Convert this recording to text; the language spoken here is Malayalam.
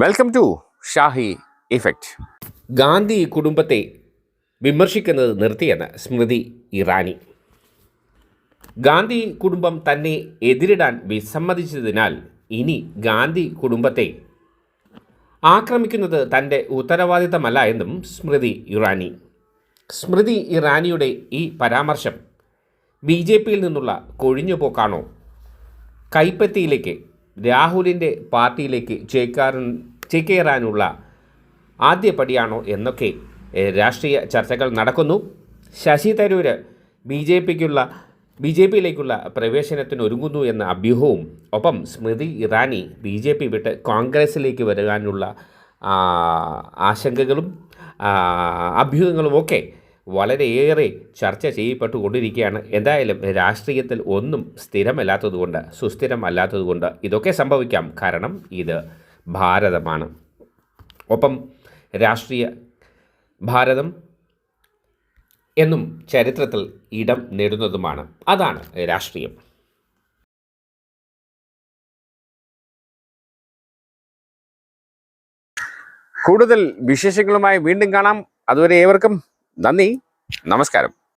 Welcome to Shahi effect Gandhi കുടുംബത്തെ വിമർശിക്കുന്നത് നിർത്തിയെന്ന് സ്മൃതി ഇറാനി. ഗാന്ധി കുടുംബം തന്നെ എതിരിടാൻ വിസമ്മതിച്ചതിനാൽ ഇനി ഗാന്ധി കുടുംബത്തെ ആക്രമിക്കുന്നത് തന്റെ ഉത്തരവാദിത്തമല്ല എന്നും സ്മൃതി ഇറാനി. സ്മൃതി ഇറാനിയുടെ ഈ പരാമർശം ബി ജെ പിയിൽ നിന്നുള്ള കൊഴിഞ്ഞുപോക്കാണോ? കൈപ്പത്തിയിലേക്ക് രാഹുലിന്റെ പാർട്ടിയിലേക്ക് ചേക്കാറ ചേക്കേറാനുള്ള ആദ്യപടിയാണോ എന്നൊക്കെ രാഷ്ട്രീയ ചർച്ചകൾ നടക്കുന്നു. ശശി തരൂര് ബി ജെ പിക്കുള്ള ബി ജെ പിയിലേക്കുള്ള പ്രവേശനത്തിന് ഒരുങ്ങുന്നു എന്ന അഭ്യൂഹവും ഒപ്പം Smriti Irani B J P വിട്ട് കോൺഗ്രസിലേക്ക് വരാനുള്ള ആശങ്കകളും അഭ്യൂഹങ്ങളും അഭ്യൂഹങ്ങളുമൊക്കെ വളരെയേറെ ചർച്ച ചെയ്യപ്പെട്ടുകൊണ്ടിരിക്കുകയാണ്. എന്തായാലും രാഷ്ട്രീയത്തിൽ ഒന്നും സ്ഥിരമല്ലാത്തതുകൊണ്ട് സുസ്ഥിരമല്ലാത്തതുകൊണ്ട് ഇതൊക്കെ സംഭവിക്കാം. കാരണം ഇത് ഭാരതമാണ്. ഒപ്പം രാഷ്ട്രീയ ഭാരതം എന്നും ചരിത്രത്തിൽ ഇടം നേടുന്നതുമാണ്. അതാണ് രാഷ്ട്രീയം. കൂടുതൽ വിശേഷങ്ങളുമായി വീണ്ടും കാണാം. അതുവരെ ഏവർക്കും നന്ദി നമസ്കാരം